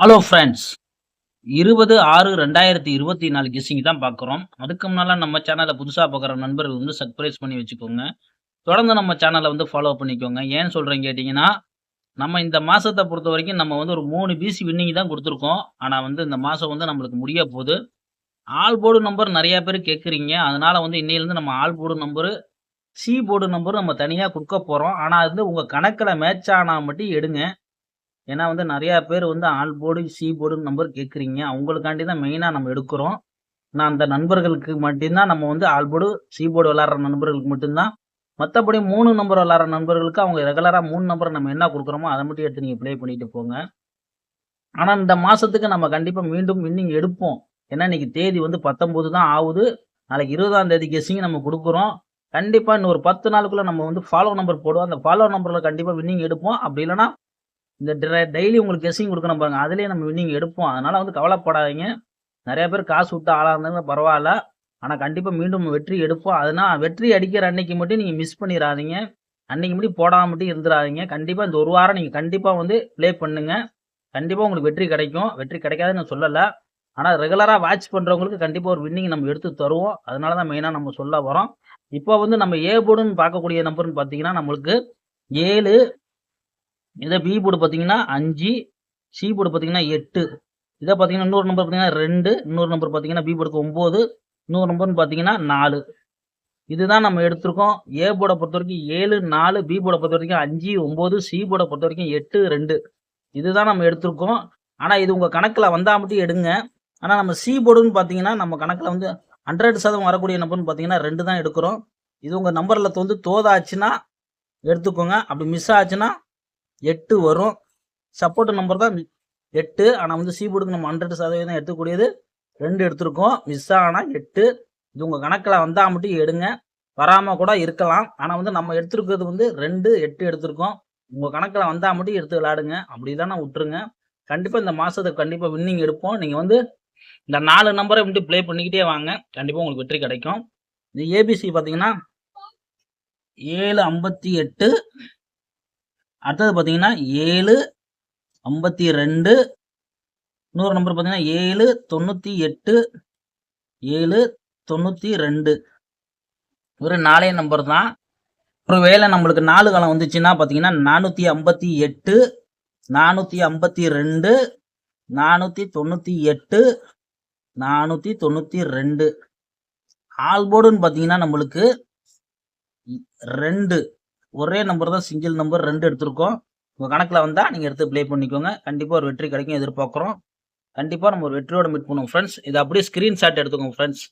Hello friends இருபது ஆறு ரெண்டாயிரத்தி இருபத்தி நாலு கெஸ்ஸிங் தான் பார்க்குறோம். அதுக்கு முன்னால் நம்ம சேனலை புதுசாக பார்க்குற நண்பர்கள் வந்து சர்ப்ரைஸ் பண்ணி வச்சுக்கோங்க. தொடர்ந்து நம்ம சேனலை வந்து ஃபாலோ பண்ணிக்கோங்க. ஏன் சொல்கிறேன்னு கேட்டிங்கன்னா நம்ம இந்த மாதத்தை பொறுத்த வரைக்கும் நம்ம வந்து ஒரு மூணு பிசி வின்னிங் தான் கொடுத்துருக்கோம். ஆனால் வந்து இந்த மாதம் வந்து நம்மளுக்கு முடிய போகுது. ஆல் போர்டு நம்பர் நிறையா பேர் கேட்குறீங்க அதனால் வந்து இன்னையிலேருந்து நம்ம all board number C board நம்பரும் நம்ம தனியாக கொடுக்க போகிறோம் ஆனால் அது வந்து உங்கள் கணக்கில் மேட்ச் ஆனால் மட்டும் எடுங்க. ஏன்னா வந்து நிறையா பேர் வந்து all board C board number கேட்குறீங்க அவங்களுக்காண்டி தான் மெயினாக நம்ம எடுக்கிறோம். நான் அந்த நண்பர்களுக்கு மட்டும்தான் நம்ம வந்து ஆல் போர்டு சி போர்டு விளாட்ற நண்பர்களுக்கு மட்டும்தான். மற்றபடி மூணு நம்பர் விளாட்ற நண்பர்களுக்கு அவங்க ரெகுலராக மூணு நம்பர் நம்ம என்ன கொடுக்குறோமோ அதை மட்டும் எடுத்து நீங்கள் ப்ளே பண்ணிட்டு போங்க. ஆனால் இந்த மாதத்துக்கு நம்ம கண்டிப்பாக மீண்டும் இன்னிங் எடுப்போம். ஏன்னா இன்னைக்கு தேதி வந்து பத்தொம்போது தான் ஆகுது. நாளைக்கு இருபதாம் தேதி கெஸ்ஸிங் நம்ம கொடுக்குறோம். கண்டிப்பாக இன்னும் ஒரு பத்து நாளுக்குள்ளே நம்ம வந்து ஃபாலோ நம்பர் போடுவோம். அந்த ஃபாலோ நம்பரில் கண்டிப்பாக வின்னிங் எடுப்போம். அப்படி இல்லைன்னா இந்த டெய்லி உங்களுக்கு கெஸ்ஸிங் கொடுக்கணும் பாருங்க. அதுலேயே நம்ம வின்னிங் எடுப்போம். அதனால வந்து கவலைப்படாதீங்க. நிறைய பேர் காசு விட்டு ஆளாக இருந்தாலும் பரவாயில்ல. ஆனால் கண்டிப்பாக மீண்டும் வெற்றி எடுப்போம். அதனால் வெற்றி அடிக்கிற அன்னைக்கு மட்டும் நீங்கள் மிஸ் பண்ணிடாதீங்க அன்னைக்கு மட்டும் போடாம மட்டும் இருந்துடாதீங்க கண்டிப்பாக இந்த ஒரு வாரம் நீங்கள் கண்டிப்பாக வந்து ப்ளே பண்ணுங்க. கண்டிப்பாக உங்களுக்கு வெற்றி கிடைக்கும். வெற்றி கிடைக்காதுன்னு நான் சொல்லலை. ஆனால் ரெகுலராக வாட்ச் பண்ணுறவங்களுக்கு கண்டிப்பாக ஒரு வின்னிங் நம்ம எடுத்து தருவோம். அதனால தான் மெயினாக நம்ம சொல்ல வரோம். இப்போ வந்து நம்ம ஏ போர்டுன்னு பார்க்கக்கூடிய நம்பர்னு பார்த்தீங்கன்னா நம்மளுக்கு ஏழு இதை பி போர்டு பார்த்தீங்கன்னா அஞ்சு சி போர்டு பார்த்தீங்கன்னா எட்டு. இதை பார்த்தீங்கன்னா இன்னொரு நம்பர் பார்த்தீங்கன்னா ரெண்டு இன்னொரு நம்பர் பார்த்தீங்கன்னா பி போர்டுக்கு ஒம்பது இன்னொரு நம்பர்னு பார்த்தீங்கன்னா நாலு. இதுதான் நம்ம எடுத்திருக்கோம். ஏ போர்டை பொறுத்த வரைக்கும் ஏழு நாலு பி போர்டை பொறுத்த வரைக்கும் அஞ்சு ஒம்பது சி போர்டை பொறுத்த வரைக்கும் எட்டு ரெண்டு. இதுதான் நம்ம எடுத்திருக்கோம். ஆனால் இது உங்கள் கணக்கில் வந்தால் மட்டும் எடுங்க. ஆனால் நம்ம சி போர்டுன்னு பார்த்தீங்கன்னா நம்ம கணக்கில் வந்து ஹண்ட்ரட் சதவீதம் வரக்கூடிய நம்பர்னு பார்த்தீங்கன்னா ரெண்டு தான் எடுக்கிறோம். இது உங்கள் நம்பரில் வந்து தோதாச்சுன்னா எடுத்துக்கோங்க. அப்படி மிஸ் ஆச்சுன்னா எட்டு வரும். சப்போர்ட் நம்பர் தான் எட்டு. ஆனால் வந்து சீபோர்டுக்கு நம்ம ஹண்ட்ரட் சதவீதம் எடுத்துக்கூடியது ரெண்டு எடுத்திருக்கோம். மிஸ் ஆனால் எட்டு. இது உங்கள் கணக்கில் வந்தால் மட்டும் எடுங்க. வராமல் கூட இருக்கலாம். ஆனால் வந்து நம்ம எடுத்துருக்கிறது வந்து ரெண்டு எட்டு எடுத்திருக்கோம். உங்கள் கணக்கில் வந்தால் மட்டும் எடுத்து விளாடுங்க அப்படி தானே விட்டுருங்க. கண்டிப்பாக இந்த மாதத்துக்கு கண்டிப்பாக வின்னிங் எடுப்போம். நீங்கள் வந்து இந்த நாலு நம்பரை மட்டும் ப்ளே பண்ணிக்கிட்டே வாங்க. கண்டிப்பாக உங்களுக்கு வெற்றி கிடைக்கும். இந்த ஏபிசி பார்த்தீங்கன்னா ஏழு ஐம்பத்தி எட்டு. அடுத்தது பார்த்தீங்கன்னா ஏழு ஐம்பத்தி ரெண்டு இன்னொரு நம்பர் பார்த்தீங்கன்னா ஏழு தொண்ணூற்றி எட்டு ஏழு தொண்ணூற்றி ரெண்டு. ஒரு நாலே நம்பர் தான். ஒரு வேளை நம்மளுக்கு நாலு காலம் வந்துச்சுன்னா பார்த்தீங்கன்னா நானூற்றி ஐம்பத்தி எட்டு நானூற்றி ஐம்பத்தி ரெண்டு நானூற்றி தொண்ணூற்றி எட்டு நானூற்றி தொண்ணூற்றி ரெண்டு. ஆல்போர்டுன்னு பார்த்தீங்கன்னா நம்மளுக்கு ரெண்டு. ஒரே நம்பர் தான் சிங்கிள் நம்பர் ரெண்டு எடுத்திருக்கோம். உங்கள் கணக்கில் வந்தால் நீங்கள் எடுத்து ப்ளே பண்ணிக்கோங்க. கண்டிப்பாக ஒரு வெற்றி கிடைக்கும் எதிர்பார்க்குறோம். கண்டிப்பாக நம்ம ஒரு வெற்றியோட மீட் பண்ணுவோம் ஃப்ரெண்ட்ஸ் இதை அப்படியே ஸ்க்ரீன்ஷாட் எடுத்துக்கோங்க ஃப்ரெண்ட்ஸ்